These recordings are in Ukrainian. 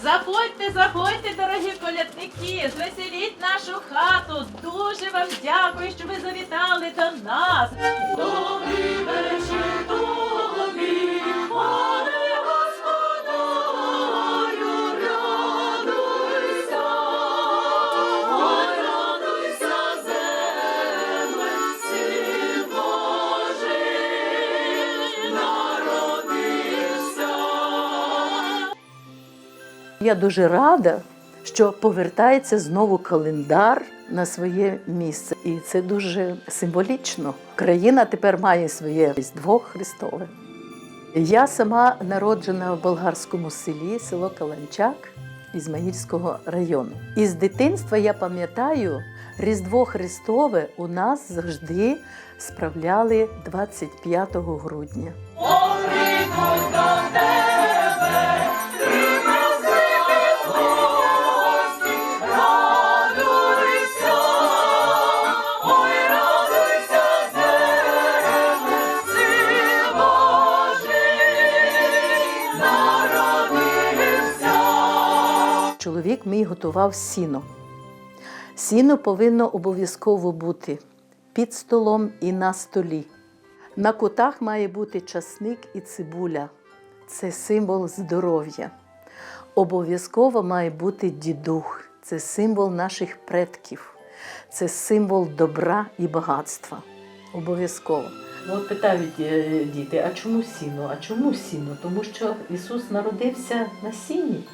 Заходьте, заходьте, дорогі колядники, звеселіть нашу хату. Дуже вам дякую, що ви завітали до нас. Добрий вечір Я дуже рада, що повертається знову календар на своє місце. І це дуже символічно. Країна тепер має своє Різдво Христове. Я сама народжена в болгарському селі, село Каланчак Ізмаїльського району. І з дитинства я пам'ятаю, Різдво Христове у нас завжди справляли 25 грудня. Радуйся, Чоловік мій готував сіно. Сіно повинно обов'язково бути під столом і на столі. На кутах має бути часник і цибуля. Це символ здоров'я. Обов'язково має бути дідух. Це символ наших предків. Це символ добра і багатства. Обов'язково. Ну, от питають е, діти, а чому сіно? А чому сіно? Тому що Ісус народився на сіні.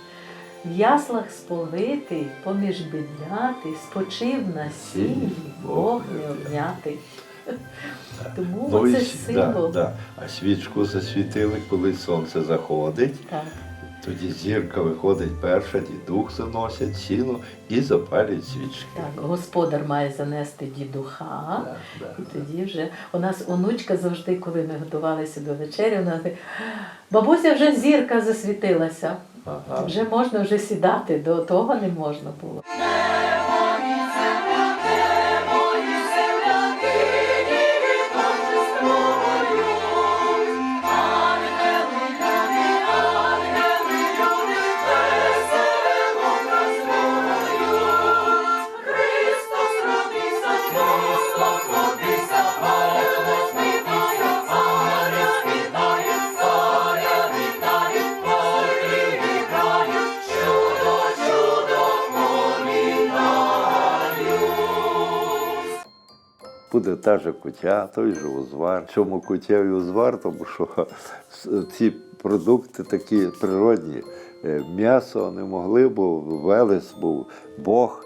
В яслах сповитий, поміж бідняти, спочив на сіні, Бог не обнятий. Тому Ну, це символ. Да, да. А свічку засвітили, коли сонце заходить. Так. Тоді зірка виходить перша, дідух заносять сіно і запалюють свічки. Так, господар має занести дідуха. Да, да, І тоді вже у нас онучка завжди, коли ми готувалися до вечері, вона бабуся вже зірка засвітилася. Вже можна вже сідати, до того не можна було. Буде та же кутя, той же узвар. Чому кутя і узвар? Тому що ці продукти такі природні. Е, М'ясо не могли, бо Велес був Бог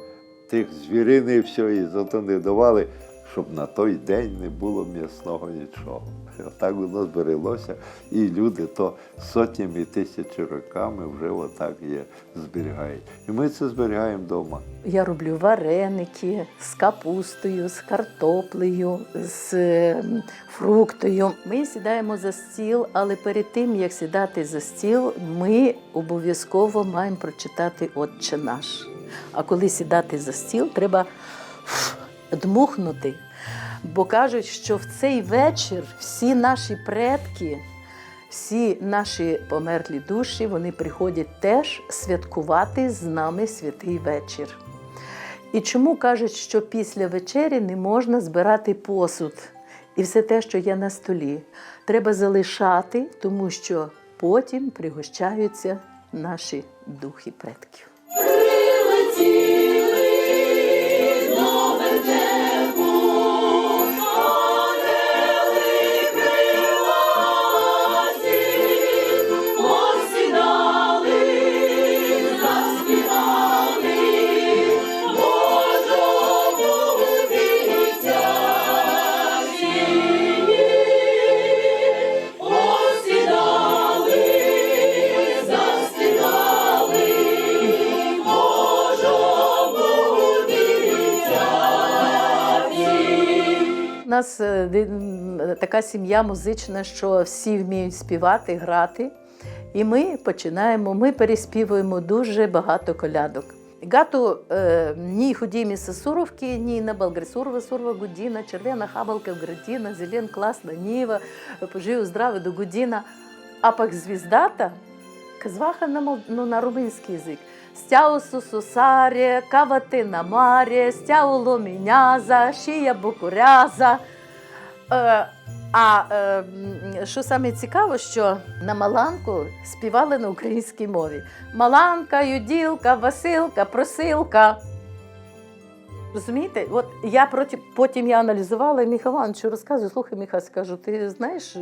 тих звірини все, і зато не давали, щоб на той день не було м'ясного нічого. Отак воно збереглося, і люди то сотнями і тисячі роками вже отак є, зберігають. І ми це зберігаємо вдома. Я роблю вареники з капустою, з картоплею, з ем, фруктою. Ми сідаємо за стіл, але перед тим як сідати за стіл, ми обов'язково маємо прочитати Отче наш. А коли сідати за стіл, треба дмухнути. Бо кажуть, що в цей вечір всі наші предки, всі наші померлі душі, вони приходять теж святкувати з нами святий вечір. І чому кажуть, що після вечері не можна збирати посуд і все те, що є на столі, треба залишати, тому що потім пригощаються наші духи предків. Нас е, така сім'я музична, що всі вміють співати, грати. І ми починаємо, ми переспівуємо дуже багато колядок. Гато е, ні худімі сосуровки, ні на Болгресурова, сурва гудіна, червена хабалка в градіна, зелен класна ніва, пожив здраве до гудіна. А пак звіздата зваха на, ну, на румунський язик. Стяу сусусарє, кавати на марі, стяу ломіняза, шия букуряза. Е, а е, що саме цікаво, що на Маланку співали на українській мові. Маланка, Юділка, Василка, Просилка. Розумієте? От я проти, потім я аналізувала і Міха Івановичу розказую, слухай, Міха, скажу, ти знаєш,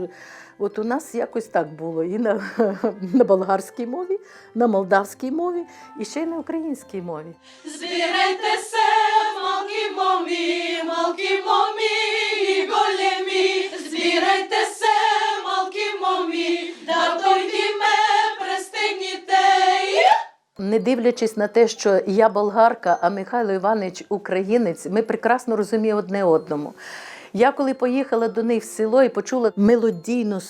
от у нас якось так було і на, на болгарській мові, на молдавській мові, і ще й на українській мові. Збирайтеся, малки Не дивлячись на те, що я болгарка, а Михайло Іванович українець, ми прекрасно розуміємо одне одному. Я коли поїхала до них в село і почула мелодійну,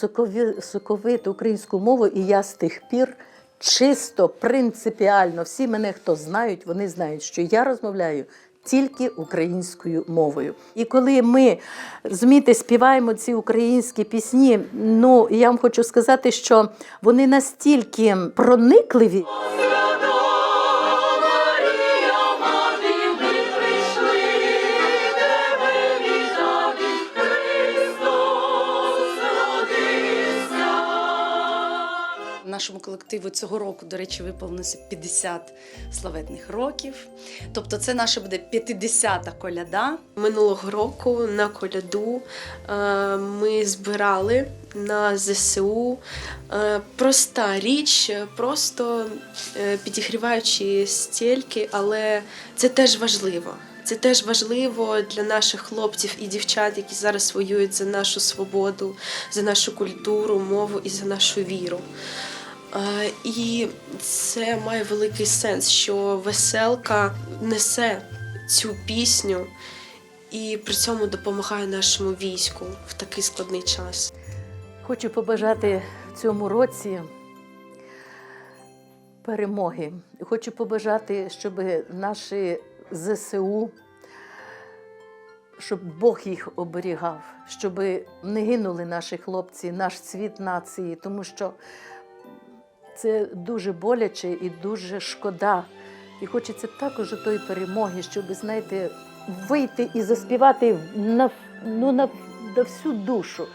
соковиту українську мову, і я з тих пір чисто, принципіально, всі мене, хто знають, вони знають, що я розмовляю тільки українською мовою. І коли ми розумієте, співаємо ці українські пісні, ну я вам хочу сказати, що вони настільки проникливі. Нашому колективу цього року, до речі, виповнилося 50 славетних років. Тобто, це наша буде 50-та коляда. Минулого року на коляду е, ми збирали на ЗСУ е, проста річ, просто е, підігріваючи стільки, але це теж важливо. Це теж важливо для наших хлопців і дівчат, які зараз воюють за нашу свободу, за нашу культуру, мову і за нашу віру. І це має великий сенс, що веселка несе цю пісню і при цьому допомагає нашому війську в такий складний час. Хочу побажати цьому році перемоги. Хочу побажати, щоб наші ЗСУ, щоб Бог їх оберігав, щоб не гинули наші хлопці, наш цвіт нації, тому що це дуже боляче і дуже шкода. І хочеться також тої перемоги, щоб, знаєте, вийти і заспівати на, ну, на, на всю душу.